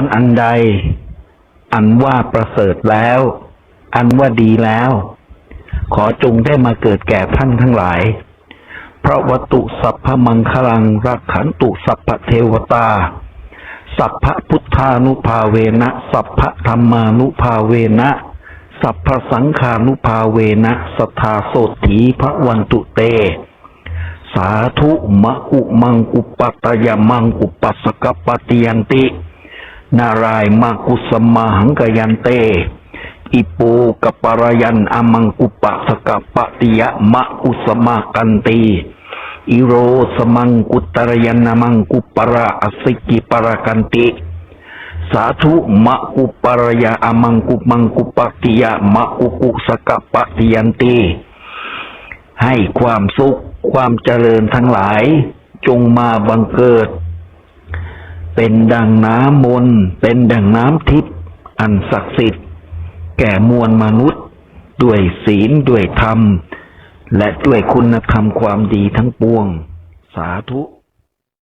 รอันใด อันว่าประเสริฐแล้ว อันว่าดีแล้ว ขอจงได้มาเกิดแก่ท่านทั้งหลาย เพราะวัตุสัพพมังคลังรักขันตุสัพพเทวตา สัพพพุทธานุภาเวนะ สัพพธรรมานุภาเวนะ สัพพสังขานุภาเวนะสทธาโสถีพระวันตุเตสาธุมะอุมังกุปัตยมังกุปัสสกปฏิยันติ นารายมากุสมาหังกยันเต อิปูกปรยันอมังกุปะสกปะติยะมะกุสมากันตีอิโรสมังกุตรยันนมังกุประอสิกิปรกันติ สาธุมะกุปรยาอมังกุมังกุปติยะมะอุกุสกปะติยันตีให้ความสุขความเจริญทั้งหลาย จงมาบังเกิด เป็นดังน้ำมนต์เป็นดังน้ำทิพย์อันศักดิ์สิทธิ์ แก่มวลมนุษย์ ด้วยศีลด้วยธรรม และด้วยคุณธรรมความดีทั้งปวง สาธุ